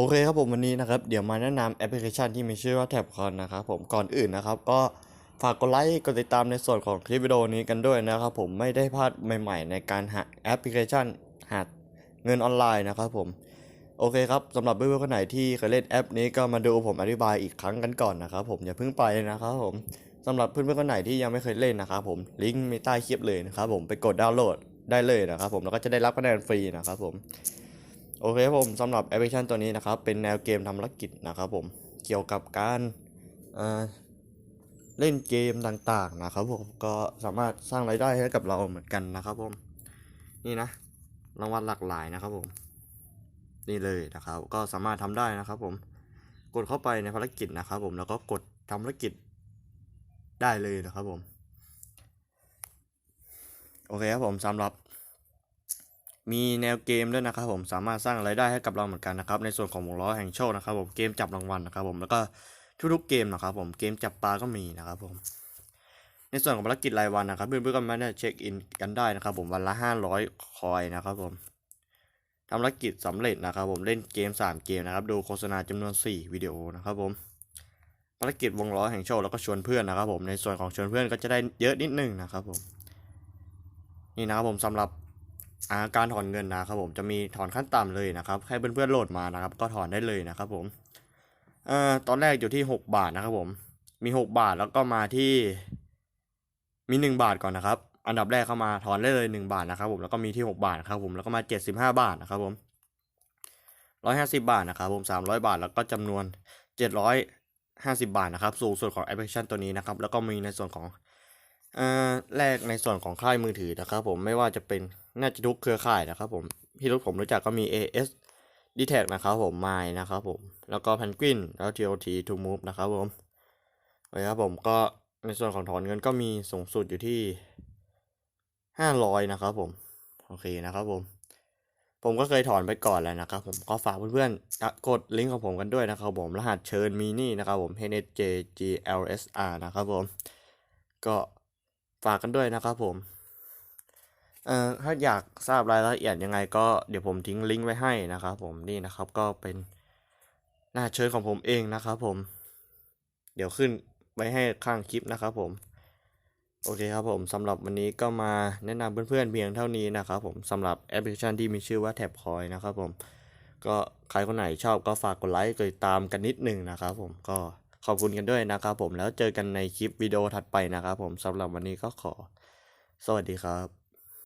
โอเคครับผมวันนี้นะครับเดี๋ยวมาแนะนำแอปพลิเคชันที่มีชื่อว่าแท็บคอนนะครับผมก่อนอื่นนะครับ ก็ฝากกดไลค์กดติดตามในส่วนของคลิปวิดีโอนี้กันด้วยนะครับผมไม่ได้พลาดใหม่ ๆ ในการหาแอปพลิเคชันหาเงินออนไลน์นะครับผมโอเคครับสำหรับเพื่อนๆคนไหนที่เคยเล่นแอปนี้ก็มาดูผมอธิบายอีกครั้งกันก่อนนะครับผมอย่าเพิ่งไปนะครับผมสำหรับเพื่อนๆคนไหนที่ยังไม่เคยเล่นนะครับผมลิงก์มีใต้คลิปเลยนะครับผมไปกดดาวน์โหลดได้เลยนะครับผมแล้วก็จะได้รับคะแนนฟรีนะครับผม โอเคครับผมสำหรับแอปพลิเคชันตัวนี้นะครับ เป็นแนวเกมทำธุรกิจนะครับผมเกี่ยวกับการเอ่อเล่นเกมต่างๆนะครับผมก็สามารถสร้างรายได้ให้กับเราเหมือนกันนะครับผมนี่นะรางวัลหลากหลายนะครับผม นี่เลยนะครับ ก็สามารถทำได้นะครับผม กดเข้าไปในภารกิจนะครับผมแล้วก็กดทำภารกิจได้เลยนะครับผม โอเคครับผมสำหรับ มีแนวเกมด้วยนะครับผมสามารถสร้างรายได้ให้กับเราเหมือนกันนะครับในส่วนของวงล้อแห่งโชคนะครับผมเกมจับรางวัลนะครับผมแล้วก็ทุกๆเกมนะครับผมเกมจับปลาก็มีนะครับผมในส่วนของภารกิจรายวันนะครับเพื่อนๆก็มาเช็คอินกันได้นะครับผมวันละ 500 คอยนะครับผมทำภารกิจสำเร็จนะครับผมเล่นเกม 3 เกมนะครับดูโฆษณาจำนวน 4 วิดีโอนะครับผมภารกิจวงล้อแห่งโชคแล้วก็ชวนเพื่อนนะครับผมในส่วนของชวนเพื่อนก็จะได้เยอะนิดนึงนะครับผมนี่นะครับผมสำหรับ อาการถอนเงินนะครับผมจะมีถอนขั้นต่ำเลยนะครับให้เพื่อนๆโหลดมานะครับ ก็ถอนได้เลยนะครับผมเอ่อตอนแรกอยู่ที่ 6 บาทนะครับผมมี 6 บาทแล้วก็มาที่มี 1 บาทก่อนนะครับ อันดับแรกเข้ามาถอนได้เลย 1 บาทนะครับผมแล้วก็มีที่ 6 บาทครับผมแล้วก็มา 75 บาทนะครับผม150 บาทนะครับผม300 บาทแล้วก็จำนวน 750 บาทนะครับ สูงสุดของแอปพลิเคชันตัวนี้นะครับแล้วก็มีในส่วนของ แรกในส่วนของค่ายมือถือนะครับผมไม่ว่าจะเป็นน่าจะทุกเครือข่ายนะครับผมที่รู้ผมรู้จักก็มี AS d t a c นะครับผม My นะครับผม แล้วก็ Penguin แล้ว TOT To Move นะครับผมโอเคครับผมก็ในส่วนของถอนเงินก็มีสูงสุดอยู่ที่ 500 นะครับผม โอเคนะครับผม ผมก็เคยถอนไปก่อนแล้วนะครับผมก็ฝากเพื่อนๆกดลิงก์ของผมกันด้วยนะครับผม รหัสเชิญมีนี่นะครับผม HNJGLSR นะครับผม ก็ ฝากกันด้วยนะครับผมเอ่อถ้าอยากทราบรายละเอียดยังไงก็เดี๋ยวผมทิ้งลิงก์ไว้ให้นะครับผมนี่นะครับก็เป็นหน้าเชิญของผมเองนะครับผม เดี๋ยวขึ้นไว้ให้ข้างคลิปนะครับผม โอเคครับผมสำหรับวันนี้ก็มาแนะนำเพื่อนๆเพียงเท่านี้นะครับผมสำหรับแอปพลิเคชันที่มีชื่อว่าแท็บคอยนะครับผม ก็ใครคนไหนชอบก็ฝากกดไลค์กดติดตามกันนิดหนึ่งนะครับผมก็ ขอบคุณกันด้วยนะครับผมแล้วเจอกันในคลิปวิดีโอถัดไปนะครับผมสำหรับวันนี้ก็ขอ สวัสดีครับ